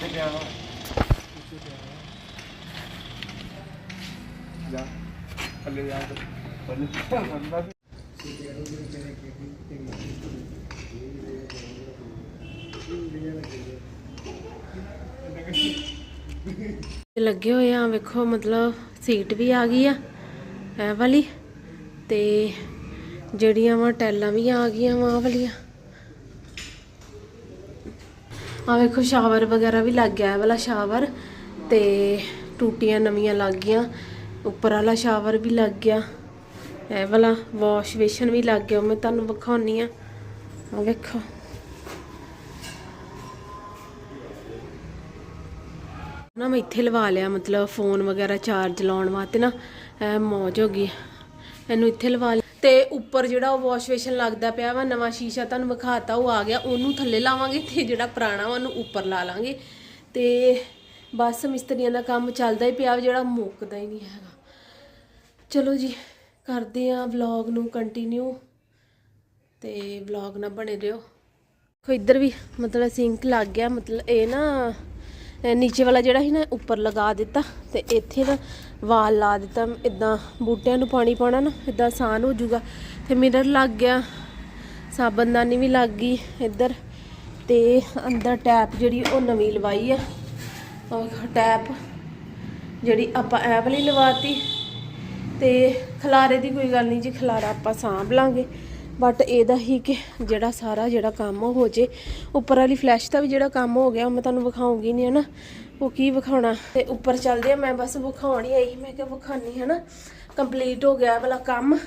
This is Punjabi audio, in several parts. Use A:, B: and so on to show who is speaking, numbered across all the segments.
A: ਤੇ ਗਿਆ ਜਾ ਥੱਲੇ ਜਾ ਕੇ ਬੰਦ
B: ਲੱਗੇ ਹੋਏ ਆ, ਵੇਖੋ ਮਤਲਬ ਸੀਟ ਵੀ ਆ ਗਈ ਆ, ਇਹ ਵਾਲੀ ਤੇ ਜਿਹੜੀਆਂ ਵਾ ਟੈਲਾਂ ਵੀ ਆ ਗਈਆਂ ਵਾ ਵਾਲੀਆਂ। ਆ ਵੇਖੋ, ਸ਼ਾਵਰ ਵਗੈਰਾ ਵੀ ਲੱਗ ਗਿਆ ਇਹ ਵਾਲਾ ਸ਼ਾਵਰ ਤੇ ਟੂਟੀਆਂ ਨਵੀਆਂ ਲੱਗ ਗਈਆਂ। ਉੱਪਰ ਵਾਲਾ ਸ਼ਾਵਰ ਵੀ ਲੱਗ ਗਿਆ। ਇਹ ਵਾਲਾ ਵਾਸ਼ ਬੇਸ਼ਨ ਵੀ ਲੱਗ ਗਿਆ ਮੈਂ ਤੁਹਾਨੂੰ ਵਿਖਾਉਣੀ ਆ। ਵੇਖੋ। ਨਾ ਮੈਂ ਇੱਥੇ ਲਵਾ ਲਿਆ, ਮਤਲਬ ਫੋਨ ਵਗੈਰਾ ਚਾਰਜ ਲਾਉਣ ਵਾਸਤੇ ਨਾ, ਇਹ ਮੌਜ ਹੋ ਗਈ। ਇਹਨੂੰ ਇੱਥੇ ਲਵਾ ਲਿਆ। ਤੇ ਉੱਪਰ ਜਿਹੜਾ ਉਹ ਵਾਸ਼ ਬੇਸ਼ਨ ਲੱਗਦਾ ਪਿਆ ਵਾ ਨਵਾਂ ਸ਼ੀਸ਼ਾ ਤੁਹਾਨੂੰ ਵਿਖਾਤਾ ਉਹ ਆ ਗਿਆ। ਉਹਨੂੰ ਥੱਲੇ ਲਾਵਾਂਗੇ ਤੇ ਜਿਹੜਾ ਪੁਰਾਣਾ ਵਾ ਉਹਨੂੰ ਉੱਪਰ ਲਾ ਲਾਂਗੇ। ਤੇ ਬਸ ਮਿਸਤਰੀਆਂ ਦਾ ਕੰਮ ਚੱਲਦਾ ਹੀ ਪਿਆ ਵਾ, ਜਿਹੜਾ ਮੁੱਕਦਾ ਹੀ ਨਹੀਂ ਹੈਗਾ। ਚਲੋ ਜੀ ਕਰਦੇ ਆ ਵਲੌਗ ਨੂੰ ਕੰਟੀਨਿਊ ਤੇ ਵਲੌਗ ਨਾਲ ਬਣੇ ਰਹੋ। ਦੇਖੋ ਇੱਧਰ ਵੀ ਮਤਲਬ ਸਿੰਕ ਲੱਗ ਗਿਆ। ਮਤਲਬ ਇਹ ਨਾ ਨੀਚੇ ਵਾਲਾ ਜਿਹੜਾ ਸੀ ਨਾ, ਉੱਪਰ ਲਗਾ ਦਿੱਤਾ ਤੇ ਇੱਥੇ ਨਾ ਵਾਲ ਲਾ ਦਿੱਤਾ। ਇਦਾਂ ਬੂਟਿਆਂ ਨੂੰ ਪਾਣੀ ਪਾਉਣਾ ਨਾ ਇਦਾਂ ਆਸਾਨ ਹੋ ਜਾਊਗਾ। ਤੇ ਮਿਰਰ ਲੱਗ ਗਿਆ, ਸਾਬਣਦਾਨੀ ਵੀ ਲੱਗ ਗਈ ਇੱਧਰ ਤੇ ਅੰਦਰ ਟੈਪ ਜਿਹੜੀ ਉਹ ਨਵੀਂ ਲਵਾਈ ਆ। ਉਹ ਟੈਪ ਜਿਹੜੀ ਆਪਾਂ ਐ ਵਾਲੀ ਲਵਾਤੀ ਤੇ ਖਲਾਰੇ ਦੀ ਕੋਈ ਗੱਲ ਨਹੀਂ, ਜੀ ਖਲਾਰਾ ਆਪਾਂ ਸਾਂਭ ਲਾਂਗੇ। ਬਟ ਇਹਦਾ ਹੀ ਕਿ ਜਿਹੜਾ ਸਾਰਾ ਜਿਹੜਾ ਕੰਮ ਉਹ ਹੋ ਜੇ। ਉੱਪਰ ਵਾਲੀ ਫਲੈਸ਼ ਦਾ ਵੀ ਜਿਹੜਾ ਕੰਮ ਹੋ ਗਿਆ, ਉਹ ਮੈਂ ਤੁਹਾਨੂੰ ਵਿਖਾਉਂਗੀ ਨਹੀਂ ਹਨਾ? ਉਹ ਕੀ ਵਿਖਾਉਣਾ? ਤੇ ਉੱਪਰ ਚੱਲਦੇ ਆ, ਮੈਂ ਬਸ ਵਿਖਾਉਣ ਹੀ ਆਈ ਮੈਂ ਕਿਹਾ ਵਿਖਾਣੀ ਹਨਾ? ਕੰਪਲੀਟ ਹੋ ਗਿਆ ਵਾਲਾ ਕੰਮ।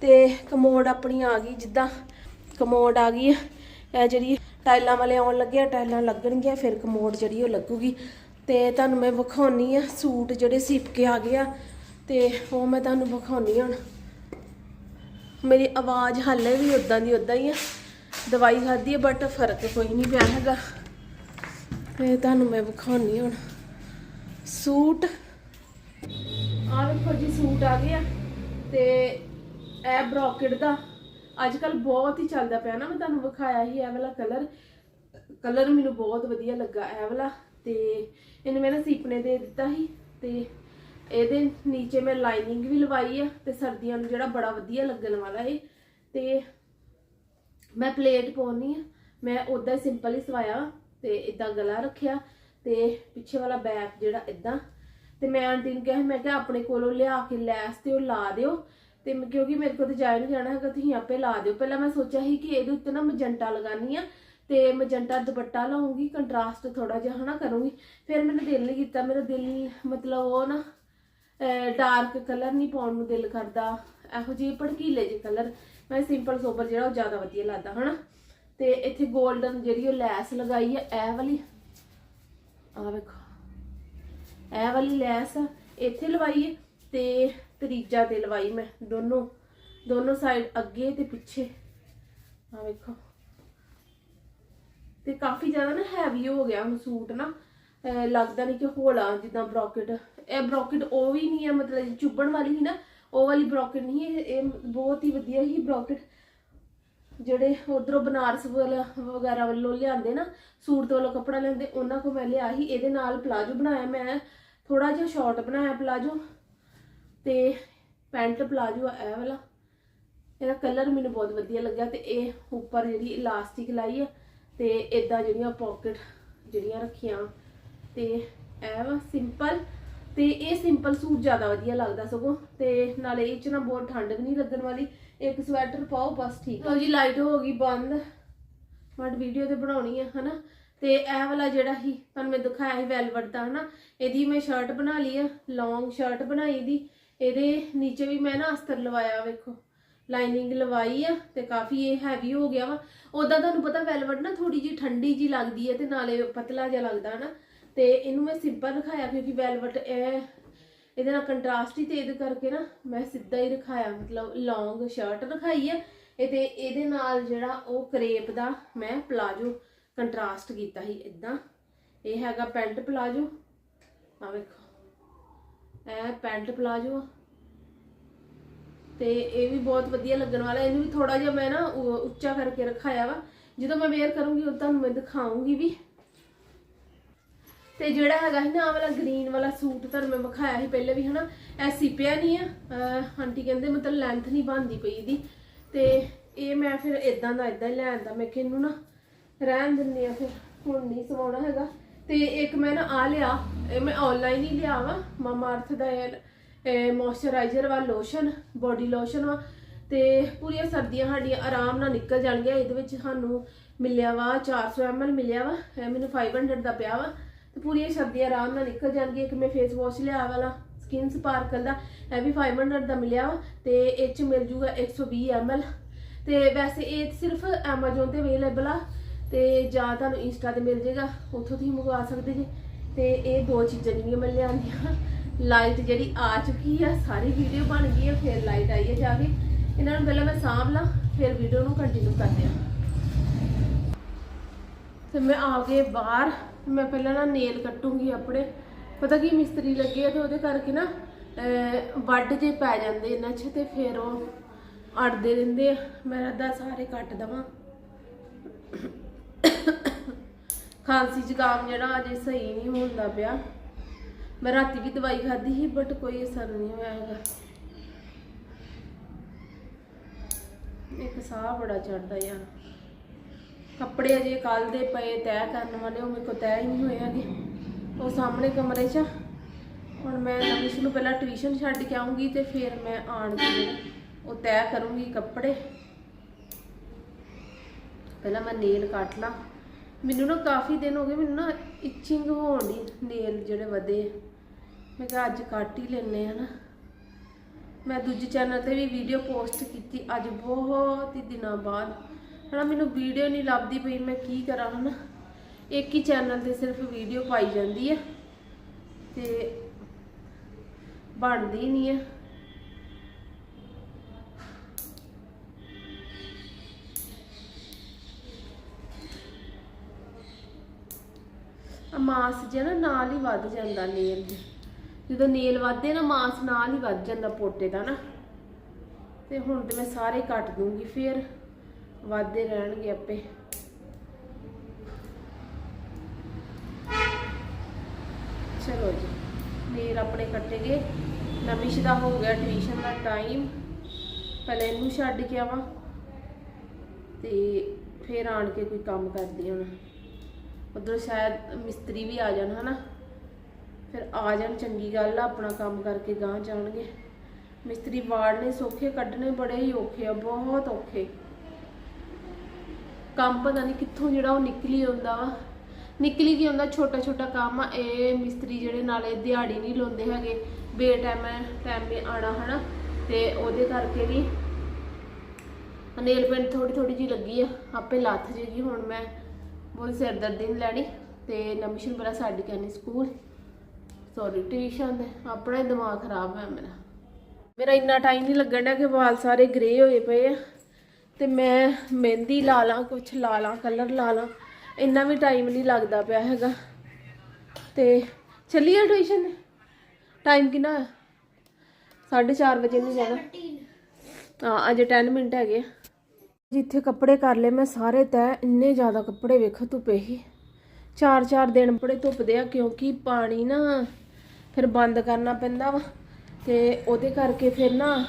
B: ਤੇ ਕਮੋਡ ਆਪਣੀ ਆ ਗਈ, ਜਿੱਦਾਂ ਕਮੋਡ ਆ ਗਈ ਇਹ ਜਿਹੜੀ ਟਾਈਲਾਂ ਵਾਲੇ ਆਉਣ ਲੱਗੇ ਆ ਟਾਈਲਾਂ ਲੱਗਣਗੀਆਂ, ਫਿਰ ਕਮੋਡ ਜਿਹੜੀ ਉਹ ਲੱਗੂਗੀ। ਤੇ ਤੁਹਾਨੂੰ ਮੈਂ ਵਿਖਾਉਣੀ ਆ ਸੂਟ ਜਿਹੜੇ ਸਿਪ ਕੇ ਆ ਗਿਆ ਆ। ਤੇ ਉਹ ਮੈਂ ਤੁਹਾਨੂੰ ਵਿਖਾਉਣੀ ਹੁਣ। ਮੇਰੀ ਆਵਾਜ਼ ਹਾਲੇ ਵੀ ਉਦਾਂ ਦੀ ਉਦਾਂ ਹੀ ਆ। ਦਵਾਈ ਖਾਧੀ ਹੈ ਬਟ ਫ਼ਰਕ ਕੋਈ ਨਹੀਂ ਪਿਆ ਹੈਗਾ। ਤੇ ਤੁਹਾਨੂੰ ਮੈਂ ਵਿਖਾਉਣੀ ਹੁਣ। ਸੂਟ। ਆ ਵੇਖੋ ਜੀ, ਸੂਟ ਆ ਗਿਆ ਤੇ ਇਹ ਬ੍ਰੋਕਟ ਦਾ। ਅੱਜ ਕੱਲ ਬਹੁਤ ਹੀ ਚੱਲਦਾ ਪਿਆ ਨਾ, ਮੈਂ ਤੁਹਾਨੂੰ ਵਿਖਾਇਆ ਹੀ ਇਹ ਵਾਲਾ ਕਲਰ। ਕਲਰ ਮੈਨੂੰ ਬਹੁਤ ਵਧੀਆ ਲੱਗਾ ਇਹ ਵਾਲਾ ਤੇ ਇਹਨੂੰ ਮੈਂ ਨਾ ਸੀਪਨੇ ਦੇ ਦਿੱਤਾ ਸੀ ਤੇ ਇਹਦੇ ਨੀਚੇ ਮੈਂ ਲਾਈਨਿੰਗ ਵੀ ਲਵਾਈ ਆ ਤੇ ਸਰਦੀਆਂ ਨੂੰ ਜਿਹੜਾ ਬੜਾ ਵਧੀਆ ਲੱਗਣ ਵਾਲਾ ਏ ਤੇ ਮੈਂ ਪਲੇਟ ਪਾਉਣੀ ਆ। ਮੈਂ ਉਦਾਂ ਹੀ ਸਿੰਪਲ ਹੀ ਸਵਾਇਆ ਤੇ ਇਦਾਂ ਗਲਾ ਰੱਖਿਆ ਤੇ ਪਿੱਛੇ ਵਾਲਾ ਬੈਕ ਜਿਹੜਾ ਇਦਾਂ ਤੇ ਮੈਂ ਆਂਟੀ ਨੂੰ ਕਿਹਾ, ਮੈਂ ਕਿਹਾ ਆਪਣੇ ਕੋਲੋਂ ਲਿਆ ਕੇ ਲੈਸ ਤੇ ਉਹ ਲਾ ਦਿਓ। ਤੇ ਮੈਂ- ਕਿਉਂਕਿ ਮੇਰੇ ਕੋਲ ਤੇ ਜਾਇ ਨਹੀਂ ਜਾਣਾ ਹੈਗਾ, ਤੁਸੀਂ ਆਪੇ ਲਾ ਦਿਓ। ਪਹਿਲਾਂ ਮੈਂ ਸੋਚਿਆ ਸੀ ਕਿ ਇਹਦੇ ਉੱਤੇ ਨਾ ਮਜੰਟਾ ਲਗਾਨੀ ਆ ਤੇ ਮਜੰਟਾ ਦੁਪੱਟਾ ਲਾਉਂਗੀ ਕੰਟਰਾਸਟ ਥੋੜਾ ਜਿਹਾ ਹਨਾ ਕਰੂੰਗੀ। ਫਿਰ ਮੈਨੂੰ ਦਿਲ ਨਹੀਂ ਕੀਤਾ, ਮੇਰਾ ਦਿਲ ਮਤਲਬ ਉਹ ਨਾ ਡਾਰਕ ਕਲਰ ਨਹੀਂ ਪਾਉਣ ਨੂੰ ਦਿਲ ਕਰਦਾ। ਇਹੋ ਜਿਹੇ ਭੜਕੀਲੇ ਜਿਹੇ ਕਲਰ ਮੈਂ ਸਿੰਪਲ ਸੋਬਰ ਜਿਹੜਾ ਉਹ ਜ਼ਿਆਦਾ ਵਧੀਆ ਲੱਗਦਾ, ਹਨਾ? ਤੇ ਇੱਥੇ 골ਡਨ ਜਿਹੜੀ ਉਹ ਲੈਸ ਲਗਾਈ ਹੈ ਇਹ ਵਾਲੀ। ਆ ਵੇਖੋ। ਇਹ ਵਾਲੀ ਲੈਸ ਇੱਥੇ ਲਵਾਈ ਹੈ ਤੇ ਤਰੀਜਾ ਤੇ ਲਵਾਈ ਮੈਂ ਦੋਨੋਂ। ਦੋਨੋਂ ਸਾਈਡ ਅੱਗੇ ਤੇ ਪਿੱਛੇ। ਆ ਵੇਖੋ। ਤੇ ਕਾਫੀ ਜ਼ਿਆਦਾ ਨਾ ਹੈਵੀ ਹੋ ਗਿਆ ਹੁਣ ਸੂਟ ਨਾ। ਲੱਗਦਾ ਨਹੀਂ ਕਿ ਹੋਲਾ ਜਿੱਦਾਂ ਬ੍ਰੋਕਟ ਇਹ ਬ੍ਰੋਕਟ ਉਹ ਵੀ ਨਹੀਂ ਹੈ, ਮਤਲਬ ਚੁੱਭਣ ਵਾਲੀ ਸੀ ਨਾ, ਉਹ ਵਾਲੀ ਬ੍ਰੋਕਟ ਨਹੀਂ ਇਹ ਇਹ ਬਹੁਤ ਹੀ ਵਧੀਆ ਹੀ ਬ੍ਰੋਕਟ। ਜਿਹੜੇ ਉਧਰੋਂ ਬਨਾਰਸ ਵਾਲਾ ਵਗੈਰਾ ਵੱਲੋਂ ਲਿਆਂਦੇ ਨਾ ਸੂਟ ਵੱਲੋਂ ਕੱਪੜਾ ਲੈਂਦੇ, ਉਹਨਾਂ ਕੋ ਮੈਂ ਲਿਆ ਸੀ, ਇਹਦੇ ਨਾਲ ਪਲਾਜੋ ਬਣਾਇਆ, ਮੈਂ ਥੋੜਾ ਜਿਹਾ ਸ਼ਾਰਟ ਬਣਾਇਆ ਪਲਾਜੋ, ਤੇ ਪੈਂਟ ਪਲਾਜੋ ਇਹ ਵਾਲਾ। ਇਹਦਾ ਕਲਰ ਮੈਨੂੰ ਬਹੁਤ ਵਧੀਆ ਲੱਗਿਆ, ਤੇ ਇਹ ਉੱਪਰ ਜਿਹੜੀ ਇਲਾਸਟਿਕ ਲਾਈ ਹੈ ਤੇ ਇਦਾਂ ਜਿਹੜੀਆਂ ਪਾਕਟ ਜਿਹੜੀਆਂ ਰੱਖੀਆਂ, ਤੇ ਇਹ ਵਾ ਸਿੰਪਲ ਤੇ ਇਹ ਸਿੰਪਲ ਸੂਟ ਜ਼ਿਆਦਾ ਵਧੀਆ ਲੱਗਦਾ ਸਗੋਂ, ਤੇ ਨਾਲੇ ਇਹ ਚ ਨਾ ਬਹੁਤ ਠੰਡ ਵੀ ਨਹੀਂ ਲੱਗਣ ਵਾਲੀ। ਇੱਕ ਸਵੈਟਰ ਪਾਓ, ਬਸ ਠੀਕ। ਲਓ ਜੀ ਲਾਈਟ ਹੋ ਗਈ ਬੰਦ। ਬਟ ਵੀਡੀਓ ਤੇ ਬਣਾਉਣੀ ਆ, ਹਨਾ? ਤੇ ਇਹ ਵਾਲਾ ਜਿਹੜਾ ਸੀ, ਤੁਹਾਨੂੰ ਮੈਂ ਦਿਖਾਇਆ ਸੀ ਵੈਲਵਟ ਦਾ, ਹਨਾ? ਇਹਦੀ ਮੈਂ ਸ਼ਰਟ ਬਣਾ ਲਈ ਆ ਲੌਂਗ ਸ਼ਰਟ ਬਣਾਈ ਦੀ। ਇਹਦੇ ਨੀਚੇ ਵੀ ਮੈਂ ਨਾ ਅਸਤਰ ਲਵਾਇਆ, ਵੇਖੋ। ਲਾਈਨਿੰਗ ਲਵਾਈ ਆ, ਤੇ ਕਾਫੀ ਇਹ ਹੈਵੀ ਹੋ ਗਿਆ ਵਾ। ਉਦਾਂ ਤੁਹਾਨੂੰ ਪਤਾ ਵੈਲਵਟ ਨਾ ਥੋੜੀ ਜੀ ਠੰਡੀ ਜੀ ਲੱਗਦੀ ਹੈ ਤੇ ਨਾਲੇ ਪਤਲਾ ਜਿਹਾ ਲੱਗਦਾ ਨਾ ਤੇ ਇਹਨੂੰ ਮੈਂ ਸਿੰਪਲ ਰਖਾਇਆ ਕਿਉਂਕਿ ਵੈਲਵਟ ਇਹ, ਇਹਦੇ ਨਾਲ ਕੰਟਰਾਸਟ ਹੀ ਤੇ ਇਹਦੇ ਕਰਕੇ ਨਾ ਮੈਂ ਸਿੱਧਾ ਹੀ ਰਖਾਇਆ, ਮਤਲਬ ਲੌਂਗ ਸ਼ਰਟ ਰਖਾਈ ਹੈ ਇਹ ਤੇ ਇਹਦੇ ਨਾਲ ਜਿਹੜਾ ਉਹ ਕਰੇਪ ਦਾ ਮੈਂ ਪਲਾਜੋ ਕੰਟਰਾਸਟ ਕੀਤਾ ਸੀ ਇਦਾਂ ਇਹ ਹੈਗਾ ਪੈਂਟ ਪਲਾਜੋ ਆ ਵੇਖੋ। ਇਹ ਪੈਂਟ ਪਲਾਜੋ ਆ। ਤੇ ਇਹ ਵੀ ਬਹੁਤ ਵਧੀਆ ਲੱਗਣ ਵਾਲਾ, ਇਹਨੂੰ ਵੀ ਥੋੜਾ ਜਿਹਾ ਮੈਂ ਨਾ ਉੱਚਾ ਕਰਕੇ ਰਖਾਇਆ ਵਾ। ਜਦੋਂ ਮੈਂ ਵੇਅਰ ਕਰੂੰਗੀ, ਉਦੋਂ ਤੁਹਾਨੂੰ ਮੈਂ ਦਿਖਾਉਂਗੀ ਵੀ। ਤੇ ਜਿਹੜਾ ਹੈਗਾ ਸੀ ਨਾ ਆਹ ਵਾਲਾ ਗ੍ਰੀਨ ਵਾਲਾ ਸੂਟ ਤੁਹਾਨੂੰ ਮੈਂ ਵਿਖਾਇਆ ਸੀ ਪਹਿਲੇ ਵੀ ਹਨਾ, ਇਹ ਸਿਪਿਆ ਨਹੀਂ ਆ ਆਂਟੀ ਕਹਿੰਦੇ ਮਤਲਬ ਲੈਂਥ ਨਹੀਂ ਬਣਦੀ ਪਈ ਇਹਦੀ। ਤੇ ਇਹ ਮੈਂ ਫਿਰ ਇਦਾਂ ਦਾ ਇਦਾਂ ਹੀ ਲੈਣ ਦਾ ਮੈਂ ਕਿ ਇਹਨੂੰ ਨਾ ਰਹਿਣ ਦਿੰਦੀ ਆ ਫਿਰ, ਹੁਣ ਨਹੀਂ ਸਵਾਉਣਾ ਹੈਗਾ। ਤੇ ਇੱਕ ਮੈਂ ਨਾ ਆ ਲਿਆ, ਇਹ ਮੈਂ ਆਨਲਾਈਨ ਹੀ ਲਿਆ ਵਾ, ਮਾਮਾ ਅਰਥ ਦਾ ਇਹ ਮੋਇਸਚਰਾਈਜ਼ਰ ਵਾ ਲੋਸ਼ਨ ਬੋਡੀ ਲੋਸ਼ਨ ਵਾ। ਤੇ ਪੂਰੀਆਂ ਸਰਦੀਆਂ ਸਾਡੀਆਂ ਆਰਾਮ ਨਾਲ ਨਿਕਲ ਜਾਣਗੀਆਂ, ਇਹਦੇ ਵਿੱਚ ਸਾਨੂੰ ਮਿਲਿਆ ਵਾ 400 ml ਮਿਲਿਆ ਵਾ, ਇਹ ਮੈਨੂੰ 500 ਦਾ ਪਿਆ ਵਾ। ਤੇ ਪੂਰੀਆਂ ਸਰਦੀਆਂ ਆਰਾਮ ਨਾਲ ਨਿਕਲ ਜਾਣਗੀਆਂ, ਇੱਕ ਮੈਂ ਫੇਸ ਵਾਸ਼ ਲਿਆ ਵਾਲਾ ਸਕਿਨ ਸਪਾਰਕਲ ਦਾ, ਇਹ ਵੀ 500 ਦਾ ਮਿਲਿਆ ਵਾ, ਤੇ ਇਹ ਚ ਮਿਲ ਜੂਗਾ 120 ml ਤੇ ਵੈਸੇ ਇਹ ਸਿਰਫ Amazon ਤੇ ਅਵੇਲੇਬਲ ਆ, ਤੇ ਜਾਂ ਤੁਹਾਨੂੰ ਇੰਸਟਾ ਤੇ ਮਿਲ ਜੇਗਾ, ਉੱਥੋਂ ਤੁਸੀਂ ਮੰਗਵਾ ਸਕਦੇ ਜੀ। ਤੇ ਇਹ ਦੋ ਚੀਜ਼ਾਂ ਜਿਹੜੀਆਂ ਮੈਂ ਲਿਆਂਦੀਆਂ ਲਾਈਟ ਜਿਹੜੀ ਆ ਚੁੱਕੀ ਆ, ਸਾਰੀ ਵੀਡੀਓ ਬਣ ਗਈ ਆ, ਫਿਰ ਲਾਈਟ ਆਈ ਹੈ ਜਾ ਕੇ। ਇਹਨਾਂ ਨੂੰ ਪਹਿਲਾਂ ਮੈਂ ਸਾਂਭ ਲਾਂ, ਫਿਰ ਵੀਡੀਓ ਨੂੰ ਕੰਟੀਨਿਊ ਕਰਦੇ ਆ। ਤੇ ਮੈਂ ਆ ਗਏ ਬਾਹਰ ਮੈਂ ਪਹਿਲਾਂ ਨਾ ਨੇਲ ਕੱਟੂੰਗੀ ਆਪਣੇ। ਪਤਾ ਕੀ ਮਿਸਤਰੀ ਲੱਗੇ ਆ ਤੇ ਉਹਦੇ ਕਰਕੇ ਨਾ ਅਹ, ਵੱਢ ਜੇ ਪੈ ਜਾਂਦੇ ਇਹਨਾਂ 'ਚ ਤੇ ਫਿਰ ਉਹ ਅੜਦੇ ਰਹਿੰਦੇ ਆ। ਮੈਂ ਅੱਧਾ ਸਾਰੇ ਕੱਟ ਦਵਾਂ। ਖਾਂਸੀ ਜ਼ੁਕਾਮ ਜਿਹੜਾ ਅਜੇ ਸਹੀ ਨਹੀਂ ਹੁੰਦਾ ਪਿਆ। ਮੈਂ ਰਾਤੀ ਵੀ ਦਵਾਈ ਖਾਧੀ ਸੀ ਬਟ ਕੋਈ ਅਸਰ ਨਹੀਂ ਹੋਇਆ ਹੈਗਾ। ਇੱਕ ਸਾਹ ਬੜਾ ਚੜਦਾ ਯਾਰ। ਕੱਪੜੇ ਅਜੇ ਕੱਲ ਦੇ ਪਏ, ਤੈਅ ਕਰਨ ਵਾਲੇ ਉਹ ਮੇਰੇ ਕੋ ਤੈਅ ਹੀ ਨਹੀਂ ਹੋਏ ਹੈਗੇ। ਉਹ ਸਾਹਮਣੇ ਕਮਰੇ 'ਚ ਹੁਣ ਮੈਂ ਨਵੀਸ਼ ਨੂੰ ਪਹਿਲਾਂ ਟਿਊਸ਼ਨ ਛੱਡ ਕੇ ਆਉਂਗੀ ਤੇ ਫਿਰ ਮੈਂ ਆਣ ਕੇ ਉਹ ਤੈਅ ਕਰੂੰਗੀ ਕੱਪੜੇ। ਪਹਿਲਾਂ ਮੈਂ ਨੇਲ ਕੱਟ ਲਾਂ। ਮੈਨੂੰ ਨਾ ਕਾਫੀ ਦਿਨ ਹੋ ਗਏ, ਮੈਨੂੰ ਨਾ ਇਚਿੰਗ ਹੋਣ ਦੀ ਨੇਲ ਜਿਹੜੇ ਵਧੇ। ਮੈਂ ਕਿਹਾ ਅੱਜ ਕੱਟ ਹੀ ਲੈਨੇ ਆ ਨਾ। ਮੈਂ ਦੂਜੇ ਚੈਨਲ ਤੇ ਵੀ ਵੀਡੀਓ ਪੋਸਟ ਕੀਤੀ, ਅੱਜ ਬਹੁਤ ਹੀ ਦਿਨਾਂ ਬਾਅਦ ਹਨਾ ਮੈਨੂੰ ਵੀਡੀਓ ਨਹੀਂ ਲੱਭਦੀ ਪਈ, ਮੈਂ ਕੀ ਕਰਾਂ ਹਨਾ ਇੱਕ ਹੀ ਚੈਨਲ ਤੇ ਸਿਰਫ ਵੀਡੀਓ ਪਾਈ ਜਾਂਦੀ ਆ ਤੇ ਬਣਦੀ ਨਹੀਂ ਆ। ਮਾਸ ਜਿਹਾ ਨਾਲ ਹੀ ਵੱਧ ਜਾਂਦਾ ਨੇਲ ਦੇ। ਜਦੋਂ ਨੇਲ ਵੱਧਦੇ ਨਾ, ਮਾਸ ਨਾਲ ਹੀ ਵੱਧ ਜਾਂਦਾ ਪੋਟੇ ਦਾ ਨਾ। ਤੇ ਹੁਣ ਤੇ ਮੈਂ ਸਾਰੇ ਕੱਟ ਦੂੰਗੀ ਫਿਰ। ਵੱਧਦੇ ਰਹਿਣਗੇ ਆਪੇ। ਚਲੋ ਜੀ ਨੇਲ ਆਪਣੇ ਕੱਟੇ ਗਏ। ਨਵਿਸ਼ ਦਾ ਹੋ ਗਿਆ ਟਿਊਸ਼ਨ ਦਾ ਟਾਈਮ ਪਹਿਲੇ ਇਹਨੂੰ ਛੱਡ ਕੇ ਆਵਾਂ ਤੇ ਫਿਰ ਆਣ ਕੇ ਕੋਈ ਕੰਮ ਕਰਦੀ ਹੁਣ। ਉਧਰ ਸ਼ਾਇਦ ਮਿਸਤਰੀ ਵੀ ਆ ਜਾਣ, ਹਨਾ? ਫਿਰ ਆ ਜਾਣ, ਚੰਗੀ ਗੱਲ ਆ, ਆਪਣਾ ਕੰਮ ਕਰਕੇ ਗਾਂ ਜਾਣਗੇ। ਮਿਸਤਰੀ ਵਾੜਨੇ ਸੌਖੇ, ਕੱਢਣੇ ਬੜੇ ਹੀ ਔਖੇ ਆ, ਬਹੁਤ ਔਖੇ। ਕੰਮ ਪਤਾ ਨਹੀਂ ਕਿੱਥੋਂ ਜਿਹੜਾ ਉਹ ਨਿਕਲੀ ਆਉਂਦਾ। ਵਾ ਨਿਕਲੀ ਕੀ ਹੁੰਦਾ ਛੋਟਾ ਛੋਟਾ ਕੰਮ। ਆ ਇਹ ਮਿਸਤਰੀ ਜਿਹੜੇ ਨਾਲੇ ਦਿਹਾੜੀ ਨਹੀਂ ਲਾਉਂਦੇ ਹੈਗੇ। ਬੇ ਟਾਈਮ ਟਾਈਮ ਮੇ ਆਣਾ ਹਨਾ। ਤੇ ਉਹਦੇ ਕਰਕੇ ਵੀ ਨੇਲ ਪੈਂਟ ਥੋੜੀ ਥੋੜੀ ਜੀ ਲੱਗੀ ਆ। ਆਪੇ ਲੱਥ ਜੇਗੀ ਹੁਣ ਮੈਂ। ਬਹੁਤ ਸਿਰਦਰਦੀ ਨਹੀਂ ਲੈਣੀ। ਤੇ ਨਮਿਸ਼ਨ ਬੜਾ ਛੱਡ ਕੇ ਸਕੂਲ। ਸੌਰੀ ਟਿਊਸ਼ਨ ਦੇ। ਆਪਣਾ ਹੀ ਦਿਮਾਗ ਖਰਾਬ ਹੈ ਮੇਰਾ। ਮੇਰਾ ਇੰਨਾ ਟਾਈਮ ਨਹੀਂ ਲੱਗਣ ਡਿਆ ਕਿ ਵਾਲ ਸਾਰੇ ਗ੍ਰੇ ਹੋਏ ਪਏ ਆ। ਤੇ ਮੈਂ ਮਹਿੰਦੀ ਲਾ ਲਾਂ, ਕੁਛ ਲਾ ਲਾਂ ਕਲਰ ਲਾ ਲਾਂ। ਇੰਨਾ ਵੀ ਟਾਈਮ ਨਹੀਂ ਲੱਗਦਾ ਪਿਆ ਹੈਗਾ। ਤੇ ਚੱਲੀਏ ਟਿਊਸ਼ਨ ਟਾਈਮ ਕਿੰਨਾ ਹੈ 4:30 ਵਜੇ ਨੂੰ ਜਾਣਾ। ਹਾਂ, ਅਜੇ 10 ਮਿੰਟ ਹੈਗੇ ਆ। ਜਿੱਥੇ ਕੱਪੜੇ ਕਰ ਲਏ, ਮੈਂ ਸਾਰੇ ਤੈ ਇੰਨੇ ਜ਼ਿਆਦਾ ਕੱਪੜੇ ਵੇਖ ਧੁੱਪੇ ਹੀ। ਚਾਰ ਚਾਰ ਦਿਨ ਬੜੇ ਧੁੱਪਦੇ ਆ, ਕਿਉਂਕਿ ਪਾਣੀ ਨਾ ਫਿਰ ਬੰਦ ਕਰਨਾ ਪੈਂਦਾ ਵਾ। ਤੇ ਉਹਦੇ ਕਰਕੇ ਫਿਰ ਨਾ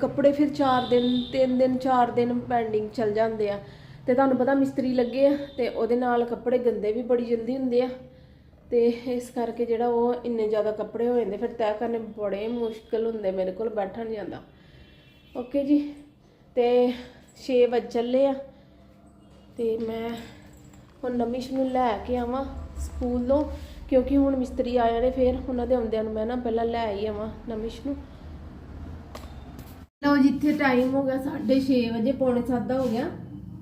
B: ਕੱਪੜੇ ਫਿਰ 4 ਦਿਨ 3 ਦਿਨ 4 ਦਿਨ ਪੈਂਡਿੰਗ ਚੱਲ ਜਾਂਦੇ ਆ। ਤੇ ਤੁਹਾਨੂੰ ਪਤਾ ਮਿਸਤਰੀ ਲੱਗੇ ਆ ਤੇ ਉਹਦੇ ਨਾਲ ਕੱਪੜੇ ਗੰਦੇ ਵੀ ਬੜੀ ਜਲਦੀ ਹੁੰਦੇ ਆ। ਤੇ ਇਸ ਕਰਕੇ ਜਿਹੜਾ ਉਹ ਇੰਨੇ ਜ਼ਿਆਦਾ ਕੱਪੜੇ ਹੋ ਜਾਂਦੇ, ਫਿਰ ਤੈਅ ਕਰਨੇ ਬੜੇ ਮੁਸ਼ਕਲ ਹੁੰਦੇ ਮੇਰੇ ਕੋਲ ਬੈਠਾ ਨਹੀਂ ਜਾਂਦਾ। ਓਕੇ ਜੀ, ਤੇ 6 ਵਜੇ ਚੱਲੇ ਆ। ਤੇ ਮੈਂ ਹੁਣ ਨਮਿਸ਼ ਨੂੰ ਲੈ ਕੇ ਆਵਾਂ ਸਕੂਲ ਤੋਂ ਕਿਉਂਕਿ ਹੁਣ ਮਿਸਤਰੀ ਆਏ ਨੇ ਫਿਰ, ਉਹਨਾਂ ਦੇ ਆਉਂਦਿਆਂ ਨੂੰ ਮੈਂ ਨਾ ਪਹਿਲਾਂ ਲੈ ਆਈ ਆਵਾਂ ਨਮਿਸ਼ ਨੂੰ। ਜਿੱਥੇ ਟਾਈਮ ਹੋ ਗਿਆ 6:30 ਵਜੇ, ਪੌਣੇ 7 ਦਾ ਹੋ ਗਿਆ।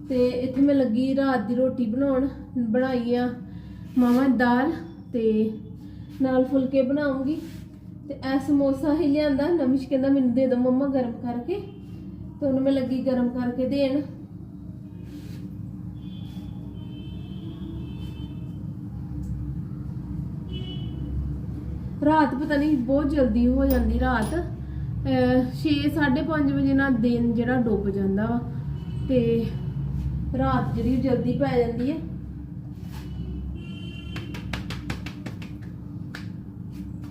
B: ਤੇ ਇੱਥੇ ਮੈਂ ਲੱਗੀ ਰਾਤ ਦੀ ਰੋਟੀ ਬਣਾਉਣ, ਬਣਾਈ ਆ ਮਾਵਾਂ ਦਾਲ ਤੇ ਨਾਲ ਫੁਲਕੇ ਬਣਾਉਂਗੀ। ਤੇ ਇਹ ਸਮੋਸਾ ਹੀ ਲਿਆਂਦਾ, ਨਮਿਸ਼ ਕਹਿੰਦਾ ਮੈਨੂੰ ਦੇ ਦੋ ਮੰਮਾ ਗਰਮ ਕਰਕੇ। ਤੇ ਉਹਨੂੰ ਮੈਂ ਲੱਗੀ ਗਰਮ ਕਰਕੇ ਦੇਣ। ਰਾਤ ਪਤਾ ਨਹੀਂ ਬਹੁਤ ਜਲਦੀ ਹੋ ਜਾਂਦੀ ਰਾਤ। 5:30 ਵਜੇ ਨਾਲ ਦਿਨ ਜਿਹੜਾ ਡੁੱਬ ਜਾਂਦਾ ਵਾ ਤੇ ਰਾਤ ਜਿਹੜੀ ਜਲਦੀ ਪੈ ਜਾਂਦੀ ਹੈ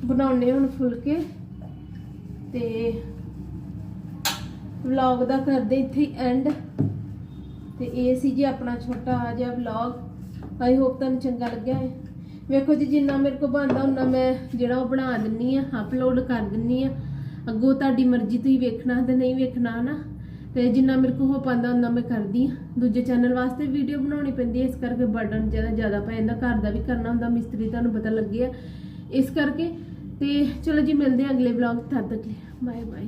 B: ਬਣਾਉਣੇ ਹੁਣ ਫੁਲਕੇ ਤੇ ਵਲੌਗ ਦਾ ਕਰਦੇ ਇੱਥੇ ਐਂਡ ਤੇ ਇਹ ਸੀ ਜੀ ਆਪਣਾ ਛੋਟਾ ਜਿਹਾ ਵਲੌਗ ਆਈ ਹੋਪ ਤੁਹਾਨੂੰ ਚੰਗਾ ਲੱਗਿਆ ਹੈ ਵੇਖੋ ਜੀ, ਜਿੰਨਾ ਮੇਰੇ ਕੋ ਬਣਦਾ ਉਹਨਾਂ ਮੈਂ ਜਿਹੜਾ ਉਹ ਬਣਾ ਦਿੰਨੀ ਆ ਅਪਲੋਡ ਕਰ ਦਿੰਨੀ ਆ। ਅੱਗੋਂ ਤੁਹਾਡੀ ਮਰਜ਼ੀ ਤੁਸੀਂ ਵੇਖਣਾ ਤੇ ਨਹੀਂ ਵੇਖਣਾ ਨਾ। ਤੇ ਜਿੰਨਾ ਮੇਰੇ ਕੋ ਹੋ ਪਾਉਂਦਾ ਉਹਨਾਂ ਮੈਂ ਕਰਦੀ ਹਾਂ। ਦੂਜੇ ਚੈਨਲ ਵਾਸਤੇ ਵੀਡੀਓ ਬਣਾਉਣੀ ਪੈਂਦੀ ਹੈ, ਇਸ ਕਰਕੇ ਬਰਡਨ ਜ਼ਿਆਦਾ ਜ਼ਿਆਦਾ ਪੈ ਜਾਂਦਾ। ਘਰ ਦਾ ਵੀ ਕਰਨਾ ਹੁੰਦਾ, ਮਿਸਤਰੀ ਤੁਹਾਨੂੰ ਪਤਾ ਲੱਗੇ ਆ। ਇਸ ਕਰਕੇ ਤੇ ਚਲੋ ਜੀ, ਮਿਲਦੇ ਆ ਅਗਲੇ ਵਲੌਗ ਤਦ ਤੱਕ ਲਈ ਬਾਏ ਬਾਏ